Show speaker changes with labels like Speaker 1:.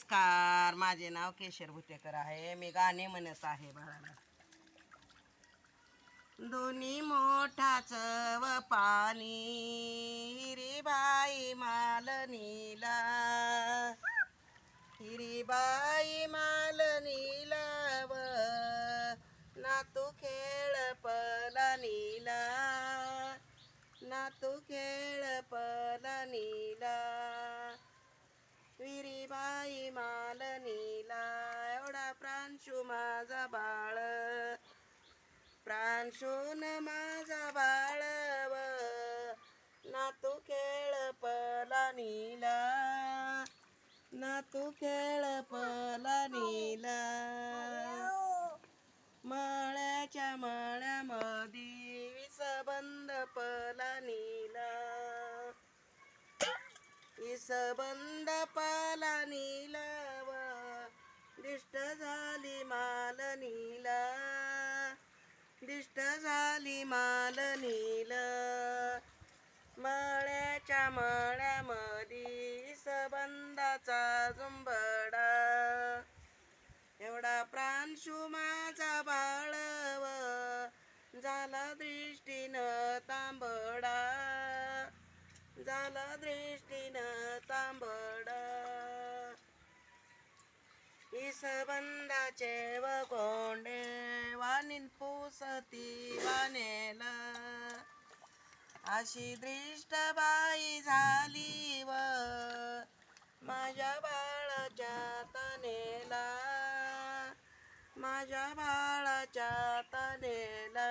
Speaker 1: नमस्कार माझे नाव केशर भुतेकर आहे. मी गाणे म्हणत आहे बाळाला. दोन्ही मोठाच व पाणी विरीबाई मालनीला एवढा प्रांशू माझा बाळ. प्रांशून माझा बाळ व नातू खेळ पला नीला नातू खेळ पला नीला. मळ्याच्या मळ्यामध्ये विसबंद पला नीला. सबंद पाला नीलाव दिष्ट झाली माल नीला. दिष्ट झाली माल नील. मळ्याच्या मळ्यामध्ये सबंदाचा जुम झाला दृष्टीनं तांबडा. इसबंदाचे व कोंडे वाणीन पुसती वानेला. अशी दृष्ट बाई झाली व माझ्या बाळाच्या तनेला. माझ्या बाळाच्या तनेला.